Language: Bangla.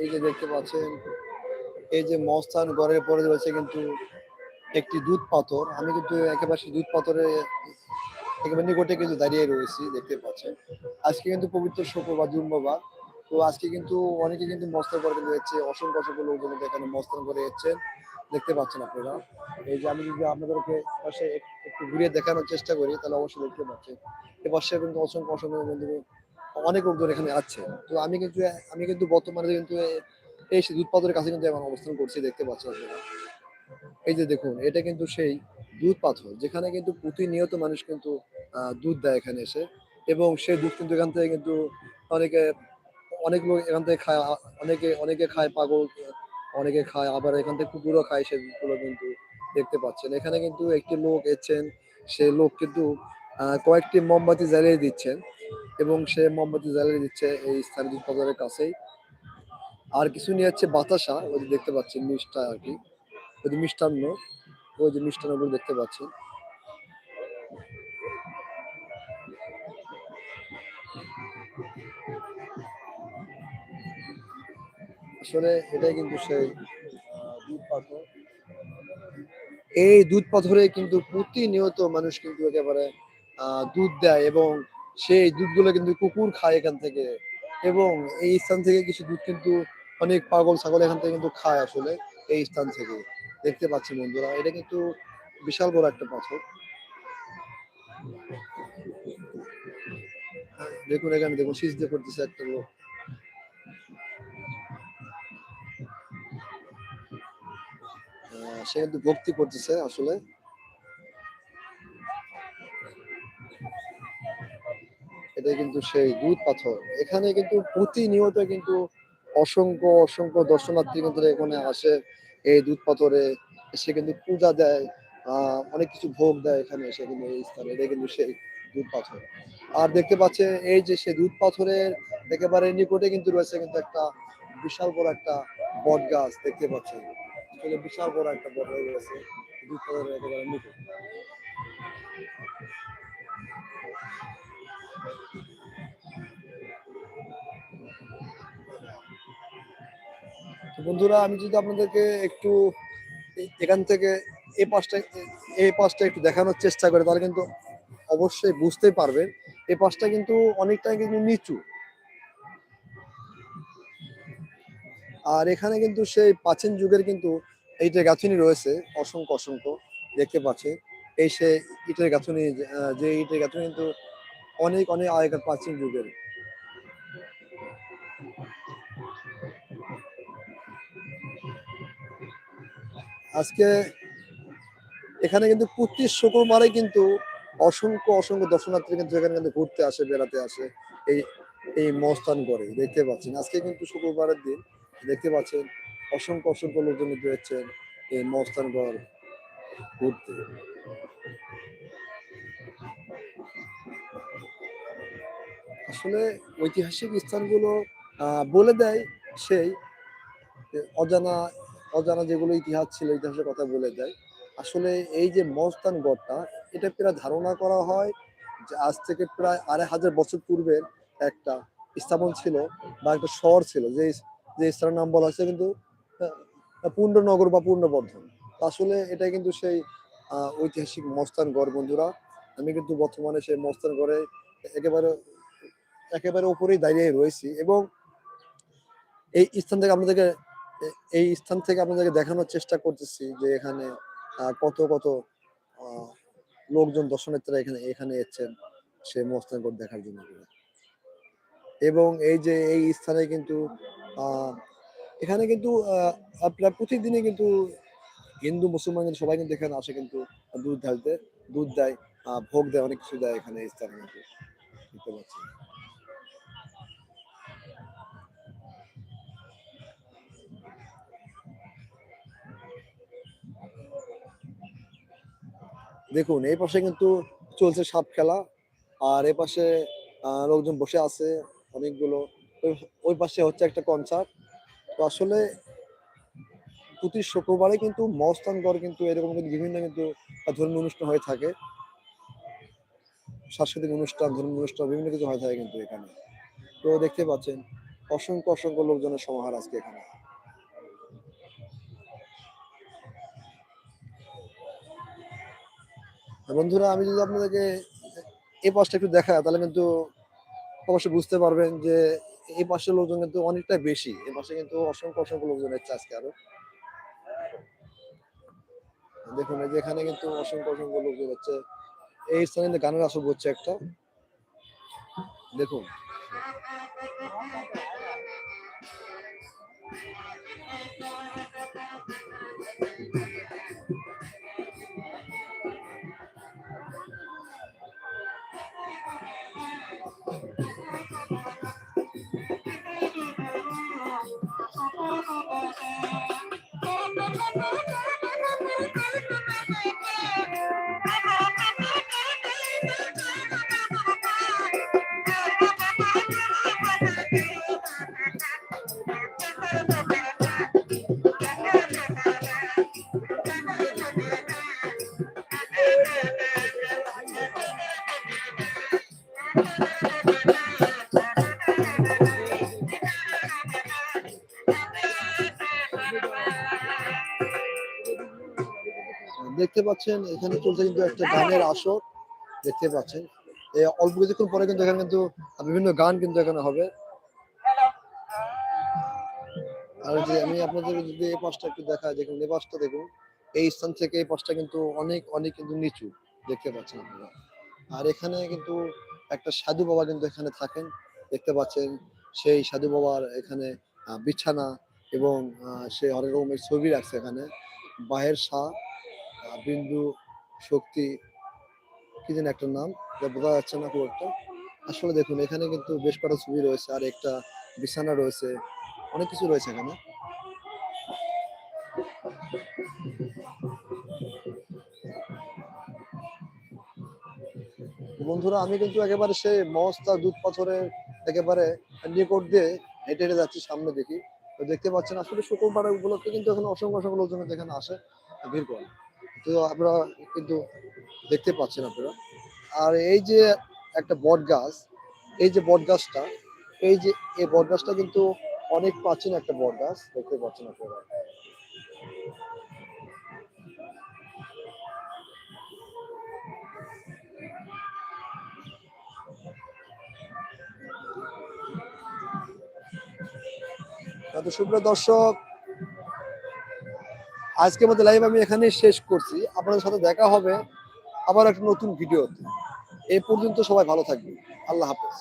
এই যে দেখতে পাচ্ছেন, এই যে মস্তান গড়ের পরে রয়েছে কিন্তু একটি দুধ পাথর। আমি কিন্তু একেবারে দুধ পাথরে একেবারে নিকটে কিন্তু দাঁড়িয়ে রয়েছি, দেখতে পাচ্ছেন। আজকে কিন্তু পবিত্র শুক্রবার জুম্মাবার। তো আজকে কিন্তু অনেকে কিন্তু মস্তান কিন্তু এসছে, অসংখ্য অসংখ্য লোকজন এখানে মস্তান করে এসছেন। দেখতে পাচ্ছেন আপনারা। এই যে আমি যদি আপনাদেরকে পাশে একটু ঘুরিয়ে দেখানোর চেষ্টা করি, তাহলে অবশ্যই দেখতে পাচ্ছেন। এ পাশে কিন্তু অসংখ্য অসংখ্য বন্ধু অনেক লোকজন এখানে আছে। তো আমি কিন্তু আমি কিন্তু বর্তমানে কিন্তু এই দুধ পাথরের কাছে কিন্তু এখন অবস্থান করছি, দেখতে পাচ্ছেন আপনারা। এই যে দেখুন, এটা কিন্তু সেই দুধ পাথর, যেখানে কিন্তু প্রতিনিয়ত মানুষ কিন্তু দুধ দেয় এখানে এসে। এবং সেই দুধ কিন্তু এখান থেকে কিন্তু অনেকে, অনেক লোক এখান থেকে খায়, অনেকে অনেকে খায় পাগল, অনেকে খায়, আবার এখান থেকে কুকুরও খায় সে সেগুলো কিন্তু দেখতে পাচ্ছেন। এখানে কিন্তু একটি লোক এসেছেন, সে লোক কিন্তু কয়েকটি মোমবাতি জ্বালিয়ে দিচ্ছেন। এবং সে মোমবাতি জ্বালিয়ে দিচ্ছে এই স্থানীয় পাথরের কাছেই। আর কিছু নিয়ে হচ্ছে বাতাসা, ওই যে দেখতে পাচ্ছেন মিষ্টা আর কি। ওই যে মিষ্টান্ন, ওই যে মিষ্টান্নগুলো দেখতে পাচ্ছেন। আসলে এটাই কিন্তু সেই দুধ পাথর। এই দুধ পাথরে কিন্তু প্রতিনিয়ত মানুষ কিন্তু একেবারে দুধ দেয় এবং সেই দুধগুলো কিন্তু কুকুর খায় এখান থেকে। এবং এই স্থান থেকে কিছু দুধ কিন্তু অনেক পাগল ছাগল এখান থেকে কিন্তু খায় আসলে এই স্থান থেকে। দেখতে পাচ্ছি বন্ধুরা, এটা কিন্তু বিশাল বড় একটা পাথর। দেখুন, এখানে দেখুন সিজদে করতেছে একটা লোক। সে কিন্তু ভক্তি করতেছে আসলে। কিন্তু সেই দুধ পাথর। এখানে কিন্তু প্রতিনিয়ত কিন্তু অসংখ্য অসংখ্য দর্শনার্থী কিন্তু এখানে আসে এই দুধ পাথরে। এসে কিন্তু পূজা দেয় অনেক কিছু ভোগ দেয় এখানে এসে কিন্তু এই স্থানে। এটা কিন্তু সেই দুধ পাথর। আর দেখতে পাচ্ছে এই যে সেই দুধ পাথরের একেবারে নিকটে কিন্তু রয়েছে কিন্তু একটা বিশাল বড় একটা বট গাছ দেখতে পাচ্ছেন। আসলে বিশাল বড় একটা বট গাছ রয়েছে দুধ পাথরের একেবারে নিকট। বন্ধুরা, আমি যদি আপনাদেরকে একটু এখান থেকে এই পাশটা এই পাশটা একটু দেখানোর চেষ্টা করে, তাহলে কিন্তু অবশ্যই বুঝতে পারবেন। এই পাশটা কিন্তু অনেকটাই কিন্তু নিচু। আর এখানে কিন্তু সেই প্রাচীন যুগের কিন্তু এইটা গাঁথুনি রয়েছে, অসংখ্য অসংখ্য, দেখতে পাচ্ছেন। এই সে ইটের গাঁথুনি যে ইটের গাঁথুনি কিন্তু অনেক অনেক আগেকার প্রাচীন যুগের। আজকে এখানে কিন্তু প্রতি শুক্রবারে কিন্তু অসংখ্য অসংখ্য দর্শনার্থী কিন্তু এখানে কিন্তু ঘুরতে আসে, বেড়াতে আসে, এই এই মস্তান করে, দেখতে পাচ্ছেন। আজকে কিন্তু শুক্রবারের দিন, দেখতে পাচ্ছেন, অসংখ্য অসংখ্য লোকজন এসেছেন এই মস্তানগড় ঘুরতে। আসলে ঐতিহাসিক স্থানগুলো বলে দেয় সেই অজানা অজানা যেগুলো ইতিহাস ছিল, ইতিহাসের কথা বলে দেয়। আসলে এই যে মস্তান গড়টা, এটা প্রায় ধারণা করা হয় যে আজ থেকে প্রায় আড়াই হাজার বছর পূর্বের একটা স্থাপন ছিল বা একটা শহর ছিল, যে যে স্থানের নাম বলা হয়েছে কিন্তু পূর্ণনগর বা পূর্ণবর্ধন আসলে এটা কিন্তু সেই ঐতিহাসিক মস্তান গড়, বন্ধুরা। আমি কিন্তু বর্তমানে সেই মস্তান গড়ে একেবারে একেবারে উপরেই দাঁড়িয়ে রয়েছি এবং এই স্থান থেকে আপনাদেরকে এই স্থান থেকে আপনাদেরকে দেখানোর চেষ্টা করতেছি যে এখানে কত কত লোকজন দর্শনার্থীরা এখানে এখানে এসেছেন সে মস্তানগড় দেখার জন্য এবং এই যে এই স্থানে কিন্তু এখানে কিন্তু আপনার প্রতিদিনই কিন্তু হিন্দু, মুসলমান সবাই কিন্তু এখানে আসে কিন্তু দুধ ঢালতে, দুধ দেয় ভোগ দেয়, অনেক কিছু দেয় এখানে এই স্থানে কিন্তু। দেখুন, এই পাশে কিন্তু চলছে সাপ খেলা, আর এই পাশে লোকজন বসে আছে অনেকগুলো। ওই পাশে হচ্ছে একটা কনসার্ট তো আসলে প্রতি শুক্রবারে কিন্তু মস্তানগড় কিন্তু এরকম কিন্তু বিভিন্ন কিন্তু ধর্মীয় অনুষ্ঠান হয়ে থাকে। সাংস্কৃতিক অনুষ্ঠান, ধর্মীয় অনুষ্ঠান, বিভিন্ন কিছু হয়ে থাকে কিন্তু এখানে। তো দেখতে পাচ্ছেন, অসংখ্য অসংখ্য লোকজনের সমাহার আজকে এখানে। বন্ধুরা, আমি যদি আপনাদেরকে এই পাশটা একটু দেখা তাহলে কিন্তু অবশ্যই বুঝতে পারবেন যে এই পাশের লোকজন কিন্তু অনেকটা বেশি। এই পাশে কিন্তু অসংখ্য অসংখ্য লোকজন এসছে আজকে আরও। দেখুন, এই যে এখানে কিন্তু অসংখ্য অসংখ্য লোকজন হচ্ছে এই স্থানে কিন্তু গানের আসর হচ্ছে একটা। দেখুন। দেখতে পাচ্ছেন, এখানে চলছে কিন্তু একটা গানের আসর। দেখতে পাচ্ছেন। অল্প কিছুক্ষণ পরে কিন্তু এখানে কিন্তু বিভিন্ন গান কিন্তু এখানে হবে। আর যে আমি আপনাদের যদি এই পাশটা একটু দেখা দেখুন, এই পাশটা দেখুন। এই স্থান থেকে এই পাশটা কিন্তু অনেক অনেক কিন্তু নিচু। দেখতে পাচ্ছেন আপনারা। আর এখানে কিন্তু একটা সাধু বাবা কিন্তু এখানে থাকেন। দেখতে পাচ্ছেন, সেই সাধু বাবার এখানে বিছানা এবং সে অনেক রকমের ছবি রাখছে এখানে। বাহের শাহ বিন্দু শক্তি, কি যেন একটা নাম, যা বোঝা যাচ্ছে না খুব একটা। আসলে দেখুন, এখানে কিন্তু বেশ কটা ছবি রয়েছে, আর একটা বিছানা রয়েছে, অনেক কিছু রয়েছে এখানে। বন্ধুরা, আমি কিন্তু একেবারে সেই মস্তা দুধ পাথরের একেবারে নিকট দিয়ে হেঁটে হেঁটে যাচ্ছি সামনে দেখি। দেখতে পাচ্ছেন, আসলে শুক্রবার উপলক্ষে কিন্তু এখন অসংখ্য অসংখ্য লোকজন এখানে আসে ভিড় করে। তো আপনারা কিন্তু দেখতে পাচ্ছেন আপনারা। আর এই যে একটা বট গাছ এই যে বট গাছটা এই যে, এই বট গাছটা কিন্তু অনেক প্রাচীন একটা বট গাছ দেখতে পাচ্ছেন আপনারা। তো দর্শক, আজকের মতো লাইভ আমি এখানে শেষ করছি। আপনাদের সাথে দেখা হবে আবার একটা নতুন ভিডিওতে এ পর্যন্ত সবাই ভালো থাকবে আল্লাহ হাফেজ।